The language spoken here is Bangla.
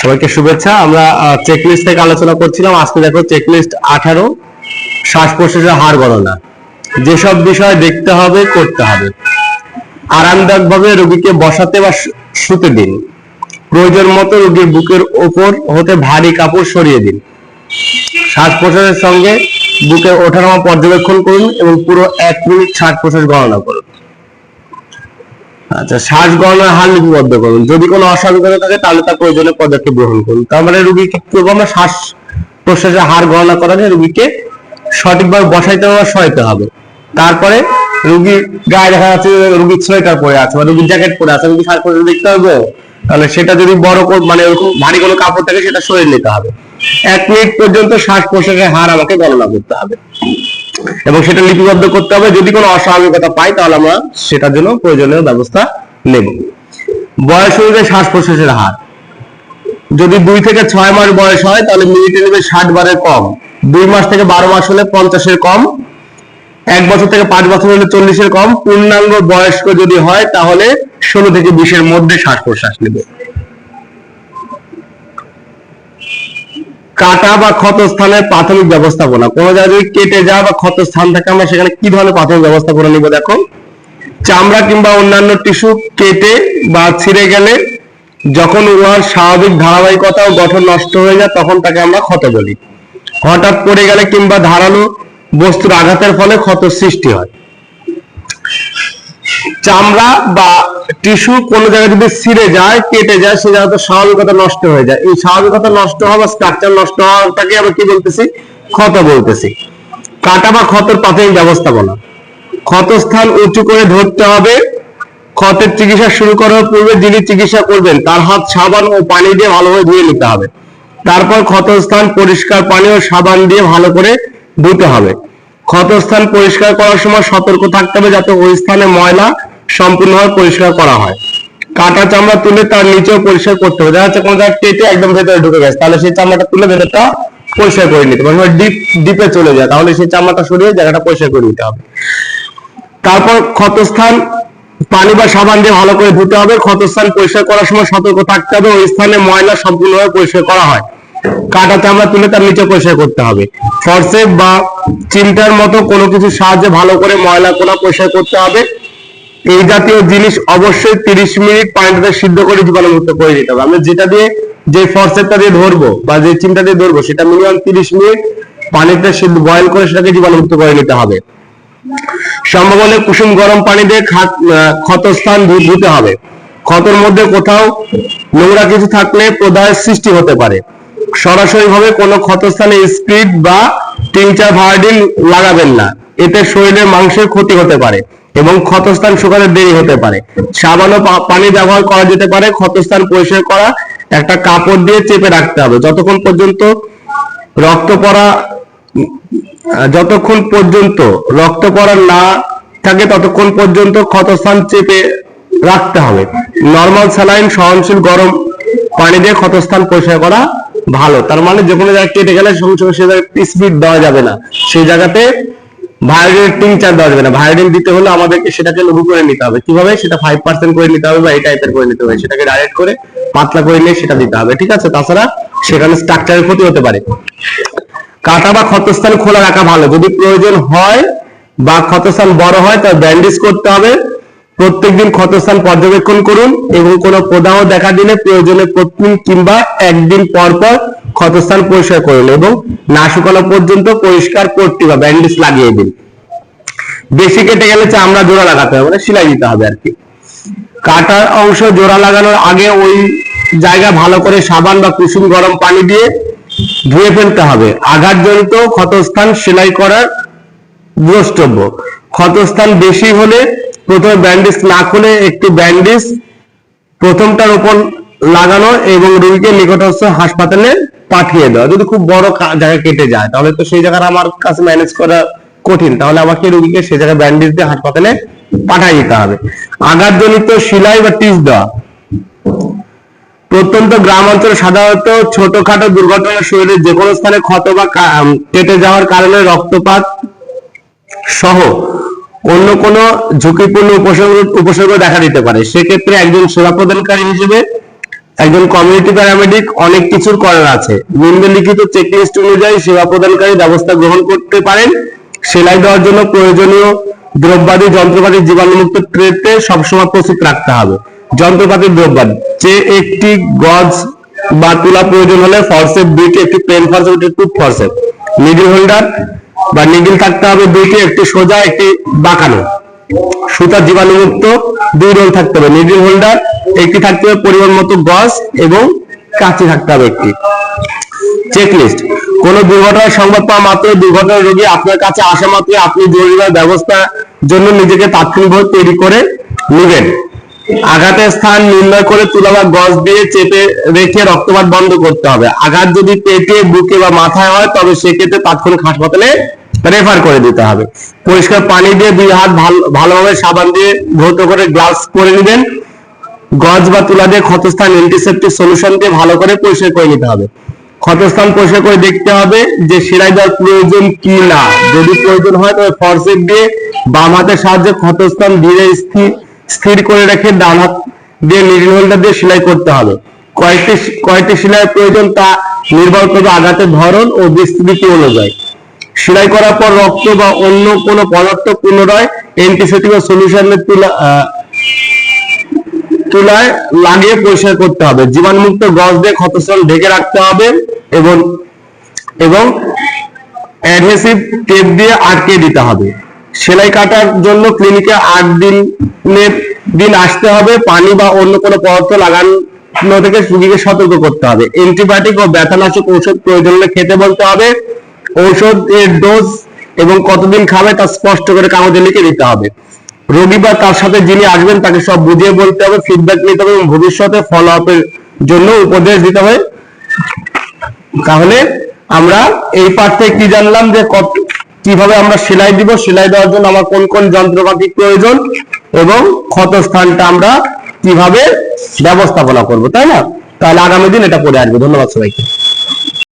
সবাইকে শুভেচ্ছা। আমরা চেকলিস্ট থেকে আলোচনা করছিলাম। আজকে দেখো চেকলিস্ট আঠারো। শ্বাস প্রশ্বাসের হার গণনা। যেসব বিষয় দেখতে হবে, করতে হবে। আরামদায়ক ভাবে রোগীকে বসাতে বা শুতে দিন। প্রয়োজন মতো রোগীর বুকের ওপর হতে ভারী কাপড় সরিয়ে দিন। শ্বাস প্রশ্বাসের সঙ্গে বুকের ওঠানামা পর্যবেক্ষণ করুন এবং পুরো এক মিনিট শ্বাস প্রশ্বাস গণনা করুন। আচ্ছা শ্বাস গণনার হার লিপিবদ্ধ করুন। যদি কোনো অস্বাভাবিকতা থাকে, তাহলে তার প্রয়োজনীয় পদক্ষেপ গ্রহণ করুন। তার মানে রুগীকে কি করব আমরা? শ্বাস প্রশ্বাসের হার গণনা করা যায় রুগীকে সঠিকভাবে বসাইতে হবে সহাইতে হবে। তারপরে রুগীর গায়ে দেখা যাচ্ছে রুগীর সোয়েটার পরে আছে বা রুগীর জ্যাকেট পরে আছে রুগী শ্বাস প্রশ্বাস দেখতে হবে। তাহলে সেটা যদি বড় মানে ওরকম ভারী কোনো কাপড় থাকে, সেটা সরিয়ে নিতে হবে। এক মিনিট পর্যন্ত শ্বাস প্রশ্বাসের হার আমাকে গণনা করতে হবে। এবং সেটা লিপিবদ্ধ করতে হবে। যদি কোনো অস্বাভাবিকতা পাই, তাহলে আমরা সেটার জন্য প্রয়োজনীয় ব্যবস্থা নেব। বয়স অনুযায়ী শ্বাস প্রশ্বাসের হার। যদি দুই থেকে ছয় মাস বয়স হয়, তাহলে মিনিটে নেবে ষাট বারের কম। দুই মাস থেকে বারো মাস হলে পঞ্চাশের কম। এক বছর থেকে পাঁচ বছর হলে চল্লিশের কম। পূর্ণাঙ্গ বয়স্ক যদি হয়, তাহলে ষোলো থেকে বিশের মধ্যে শ্বাস প্রশ্বাস নেবে। কাটা বা ক্ষত স্থানের প্রাথমিক ব্যবস্থাপনা। কোনো জায়গায় যদি কেটে যায় বা ক্ষত স্থান থাকে, আমরা সেখানে কি ধরনের প্রাথমিক ব্যবস্থাপনা নিব দেখো? চামড়া কিংবা অন্যান্য টিস্যু কেটে বা ছিঁড়ে গেলে যখন উহার স্বাভাবিক ধারাবাহিকতা ও গঠন নষ্ট হয়ে যায়, তখন তাকে আমরা ক্ষত বলি। হঠাৎ পড়ে গেলে কিংবা ধারালো বস্তুর আঘাতের ফলে ক্ষত সৃষ্টি হয়। চামড়া বা টিস্যু কোন জায়গায় যদি ছিঁড়ে যায়, কেটে যায় সে জায়গাতে স্বাভাবিকতা নষ্ট হয়ে যায়। এই স্বাভাবিকতা নষ্ট হওয়া বা স্ট্রাকচার নষ্ট হওয়াটাকে আমরা কি বলতেছি? ক্ষত বলতেছি। কাটা বা ক্ষতর প্রাথমিক ব্যবস্থাপনা। ক্ষতস্থান উঁচু করে ধরতে হবে। ক্ষতের চিকিৎসা শুরু করার পূর্বে যিনি চিকিৎসা করবেন, তার হাত সাবান ও পানি দিয়ে ভালোভাবে ধুয়ে নিতে হবে। তারপর ক্ষতস্থান পরিষ্কার পানি ও সাবান দিয়ে ভালো করে ধুতে হবে। ক্ষতস্থান পরিষ্কার করার সময় সতর্ক থাকতে হবে যাতে ওই স্থানে ময়লা সম্পূর্ণভাবে পরিষ্কার করা হয়। কাটা চামড়া তুলে তার নিচেও পরিষ্কার করতে হবে। দেখা যাচ্ছে কোনো জায়গায় কেটে একদম ভেতরে ঢুকে গেছে। তাহলে সেই চামড়াটা তুলে ভেতরটা পরিষ্কার করে নিতে হবে। ডিপ, ডিপে চলে যায়। তাহলে সেই চামড়াটা সরিয়ে জায়গাটা পরিষ্কার করে নিতে হবে। তারপর ক্ষতস্থান, পানি বা সাবান দিয়ে ভালো করে ধুতে হবে। ক্ষতস্থান পরিষ্কার করার সময় সতর্ক থাকতে হবে। ওই স্থানে ময়লা সম্পূর্ণভাবে পরিষ্কার করা হয়। কাটা চামড়া তুলে তার নিচে পরিষ্কার করতে হবে। ফরসেপ বা চিমটার মতো কোনো কিছু সাহায্যে ভালো করে ময়লা কোনা পরিষ্কার করতে হবে। এই জাতীয় জিনিস অবশ্যই তিরিশ মিনিট পানিতে সিদ্ধ করে জীবাণুমুক্ত করে দিতে হবে। আমরা যেটা দিয়ে, যে ফরসেপটা দিয়ে ধরবো বা যে চিমটা দিয়ে ধরবো, সেটা মিনিমাম তিরিশ মিনিট পানিটা সিদ্ধ বয়েল করে সেটাকে জীবাণুমুক্ত করে নিতে হবে। সম্ভব হলে কুসুম গরম পানি দিয়ে ক্ষতস্থান ধুতে হবে। ক্ষতর মধ্যে কোথাও নোংরা কিছু থাকলে প্রদাহের সৃষ্টি হতে পারে। সরাসরি ভাবে কোনো ক্ষতস্থানে স্পিড বা টিংচার ভায়োডিন লাগাবেন না। এতে শরীরের মাংসের ক্ষতি হতে পারে। এবং ক্ষতস্থান শুকাতে দেরি হতে পারে। সাবান ও পানি ব্যবহার করা যেতে পারে, ক্ষতস্থান পরিষ্কার করা, একটা কাপড় দিয়ে চেপে রাখতে হবে। যতক্ষণ পর্যন্ত রক্ত পড়া যতক্ষণ পর্যন্ত রক্ত পড়া না থাকে, ততক্ষণ পর্যন্ত ক্ষতস্থান চেপে রাখতে হবে। নর্মাল স্যালাইন, সহনশীল গরম পানি দিয়ে ক্ষতস্থান পরিষ্কার করা ভালো। তার মানে যে কোনো জায়গায় কেটে গেলে সঙ্গে সঙ্গে সে জায়গায় স্পিড দেওয়া যাবে না। সেই জায়গাতে ভায়োডিন টিংচার দেওয়া যাবে না। ভায়োডিন দিতে হলে আমাদেরকে সেটাকে লঘু করে নিতে হবে। কীভাবে? সেটা ফাইভ পার্সেন্ট করে নিতে হবে বা এই টাইপের করে নিতে হবে। সেটাকে ডাইরেক্ট করে পাতলা করে নিয়ে সেটা দিতে হবে, ঠিক আছে? তাছাড়া সেখানে স্ট্রাকচারের ক্ষতি হতে পারে। কাটা বা ক্ষতস্থান খোলা রাখা ভালো। যদি প্রয়োজন হয় বা ক্ষতস্থান বড় হয় তার ব্যান্ডেজ করতে হবে। প্রত্যেকদিন ক্ষতস্থান পর্যবেক্ষণ করুন এবং কোনো প্রদাহ দেখা দিলে প্রয়োজনে প্রতিদিন কিংবা একদিন পর পর ক্ষতস্থান পরিষ্কার করুন এবং না শুকানো পর্যন্ত পরিষ্কার পট্টি বা ব্যান্ডেজ লাগিয়ে দিন। বেশি কেটে গেলে চামড়া জোড়া লাগাতে হবে মানে সেলাই দিতে হবে আর কি। কাটার অংশ জোড়া লাগানোর আগে ওই জায়গা ভালো করে সাবান বা কুসুম গরম পানি দিয়ে ধুয়ে ফেলতে হবে। আঘাতজনিত ক্ষতস্থান সেলাই করার দ্রষ্টব্য। ক্ষতস্থান বেশি হলে প্রথমে ব্যান্ডেজ না খুলে একটি ব্যান্ডেজ প্রথমটার উপর লাগানো এবং রোগীকে নিকটস্থ হাসপাতালে পাঠিয়ে দেওয়া যদি খুব বড় জায়গা কেটে যায়, তাহলে তো সেই জায়গাটা আমার কাছে ম্যানেজ করা কঠিন। তাহলে আমাকে রোগীকে সেই জায়গায় ব্যান্ডেজ দিয়ে হাসপাতালে পাঠিয়ে দিতে হবে। আঘাতজনিত সেলাই বা টিচ দেওয়া। প্রত্যন্ত গ্রাম অঞ্চলে সাধারণত ছোটখাটো দুর্ঘটনা শরীরের যে কোনো স্থানে ক্ষত বা কেটে যাওয়ার কারণে রক্তপাত সহ অন্য কোনো ঝুঁকিপূর্ণ উপসর্গ উপসর্গ দেখা দিতে পারে। সেক্ষেত্রে একজন সেবা প্রদানকারী হিসেবে একজন কমিউনিটি প্যারামেডিক অনেক কিছুর করার আছে। নিম্নলিখিত চেকলিস্ট অনুযায়ী সেবা প্রদানকারী ব্যবস্থা গ্রহণ করতে পারেন। সেলাই দেওয়ার জন্য প্রয়োজনীয় দ্রব্যাদি, যন্ত্রপাতি, জীবাণুমুক্ত ট্রেতে সবসময় প্রস্তুত রাখতে হবে। যন্ত্রপাতি দ্রব্যাদি, যে একটি গজ বা তুলা প্রয়োজন হলে ফরসেপ দুইটি একটি পেন ফরসেপ একটি টুথ ফরসেপ নিডল হোল্ডার বা নিডিল থাকতে হবে দুইটি, একটি সোজা, একটি বাঁকানো। সুতা জীবাণুমুক্ত, দুই রোল থাকতে হবে। নিডল হোল্ডার একটি থাকতে হবে পরিমাণ মতো গজ এবং কাঁচি থাকতে হবে একটি। চেকলিস্ট কোন দুর্ঘটনার সংবাদ পাওয়া মাত্র দুর্ঘটনার রোগী আপনার কাছে আসা মাত্র আপনি জরুরি ব্যবস্থার জন্য নিজেকে তাৎক্ষণিকভাবে তৈরি করে নেবেন। আঘাতের স্থান নির্ণয় করে তুলা বা গজ দিয়ে চেপে রেখে রক্তপাত বন্ধ করতে হবে। আঘাত যদি পেটে, বুকে বা মাথায় হয়, তবে সেক্ষেত্রে তাৎক্ষণিক হাসপাতালে রেফার করে দিতে হবে। পরিষ্কার পানি দিয়ে দুই হাত ভালো- ভালোভাবে সাবান দিয়ে ধৌত করে গ্লাভস পরে নেবেন। গজ বা তুলা দিয়ে ক্ষতস্থান অ্যান্টিসেপ্টিক সলিউশন দিয়ে ভালো করে পরিষ্কার করে নিতে হবে। ক্ষতস্থান পরিষ্কার করে দেখতে হবে যে সেলাই দেওয়ার প্রয়োজন কি না। যদি প্রয়োজন হয় তবে ফরসেপ দিয়ে বাম হাতের সাহায্যে ক্ষতস্থান ধীরে স্থির করে রেখে ডান হাত দিয়ে নিডল হোল্ডার দিয়ে সেলাই করতে হবে। কয়েকটি কয়েকটি সেলাইয়ের প্রয়োজন তা নির্ভর করবে আঘাতের ধরন ও বিস্তৃতি অনুযায়ী। সেলাই করার পর রক্ত বা অন্য কোনো পদার্থ পুনরায় অ্যান্টিসেপ্টিক সলিউশনের তুলা তুলায় লাগিয়ে পরিষ্কার করতে হবে। জীবাণুমুক্ত গজ দিয়ে ক্ষতস্থান ঢেকে রাখতে হবে এবং এবং অ্যাডহেসিভ টেপ দিয়ে আটকে দিতে হবে। সেলাই কাটার জন্য ক্লিনিকে আট দিনের দিন আসতে হবে। পানি বা অন্য কোনো পদার্থ লাগানো থেকে রোগীকে সতর্ক করতে হবে। অ্যান্টিবায়োটিক ও ব্যথানাশক ঔষধ প্রয়োজন হলে খেতে বলতে হবে। ঔষধ এর ডোজ এবং কতদিন খাবে তা স্পষ্ট করে কাগজে লিখে দিতে হবে। রোগী বা তার সাথে যিনি আসবেন তাকে সব বুঝিয়ে বলতে হবে ফিডব্যাক নিতে হবে এবং ভবিষ্যতে ফলো আপের জন্য উপদেশ দিতে হবে তাহলে আমরা এই পার্ট কি জানলাম যে কত, কীভাবে আমরা সেলাই দিব, সেলাই দেওয়ার জন্য আমার কোন কোন যন্ত্রপাতি প্রয়োজন এবং ক্ষত স্থানটা আমরা কীভাবে ব্যবস্থাপনা করব, তাই না? তাহলে আগামী দিন এটা পড়ে আসবে। ধন্যবাদ সবাইকে।